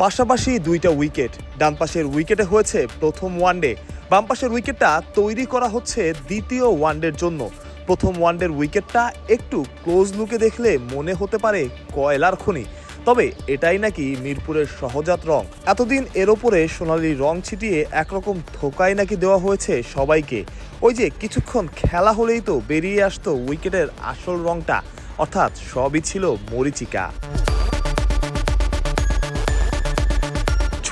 পাশাপাশি দুইটা উইকেট। ডান পাশের উইকেটে হয়েছে প্রথম ওয়ানডে। বাম পাশের উইকেটটা তৈরি করা হচ্ছে দ্বিতীয় ওয়ানডের জন্য। প্রথম ওয়ানডের উইকেটটা একটু ক্লোজ লুকে দেখলে মনে হতে পারে কয়লার খনি। তবে এটাই নাকি মিরপুরের সহজাত রং। এতদিন এর ওপরে সোনালি রং ছিটিয়ে একরকম ধোকাই নাকি দেওয়া হয়েছে সবাইকে। ওই যে কিছুক্ষণ খেলা হলেই তো বেরিয়ে আসতো উইকেটের আসল রংটা। অর্থাৎ সবই ছিল মরিচিকা।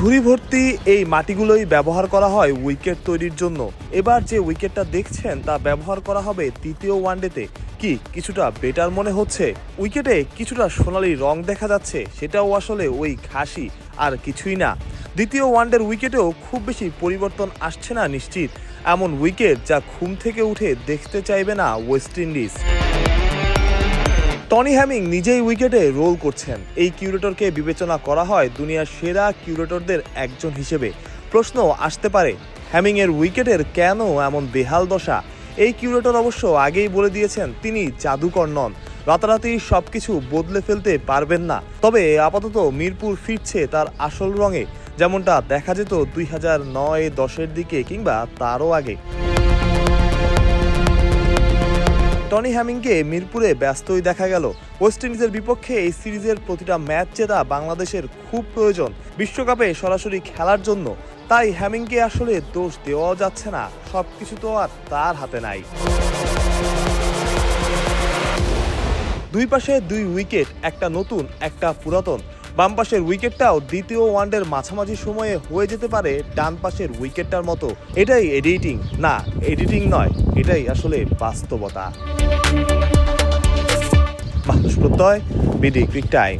ঝুড়ি ভর্তি এই মাটিগুলোই ব্যবহার করা হয় উইকেট তৈরির জন্য। এবার যে উইকেটটা দেখছেন তা ব্যবহার করা হবে তৃতীয় ওয়ানডেতে। কি, কিছুটা বেটার মনে হচ্ছে? উইকেটে কিছুটা সোনালি রং দেখা যাচ্ছে, সেটাও আসলে ওই ঘাসি আর কিছুই না। দ্বিতীয় ওয়ানডের উইকেটেও খুব বেশি পরিবর্তন আসছে না নিশ্চিত। এমন উইকেট যা ঘুম থেকে উঠে দেখতে চাইবে না ওয়েস্ট ইন্ডিজ। টনি হ্যামিং নিজেই উইকেটে রোল করছেন। এই কিউরেটরকে বিবেচনা করা হয় দুনিয়ার সেরা কিউরেটরদের একজন হিসেবে। প্রশ্ন আসতে পারে হ্যামিং এর উইকেটের কেন এমন বেহাল দশা? এই কিউরেটর অবশ্য আগেই বলে দিয়েছেন তিনি জাদুকর নন। রাতারাতি সবকিছু বদলে ফেলতে পারবেন না। তবে আপাতত মিরপুর ফিরছে তার আসল রঙে। যেমনটা দেখা যেত দুই হাজার নয় দশের দিকে কিংবা তারও আগে। টনি হ্যামিংকে মিরপুরে ব্যস্তই দেখা গেল। ওয়েস্ট ইন্ডিজের বিপক্ষে এই সিরিজের প্রতিটা ম্যাচ জেতা বাংলাদেশের খুব প্রয়োজন বিশ্বকাপে সরাসরি খেলার জন্য। তাই হ্যামিংকে আসলে দোষ দেওয়াও যাচ্ছে না, সবকিছু তো আর তার হাতে নাই। দুই পাশে দুই উইকেট, একটা নতুন, একটা পুরাতন। বাম পাশের উইকেটটাও দ্বিতীয় ওয়ানডের মাঝামাঝি সময়ে হয়ে যেতে পারে ডান পাশের উইকেটটার মতো। এটাই এডিটিং। না, এডিটিং নয়, এটাই আসলে বাস্তবতা। মানুষ প্রত্যয়, বিডি, ক্রিক টাইম।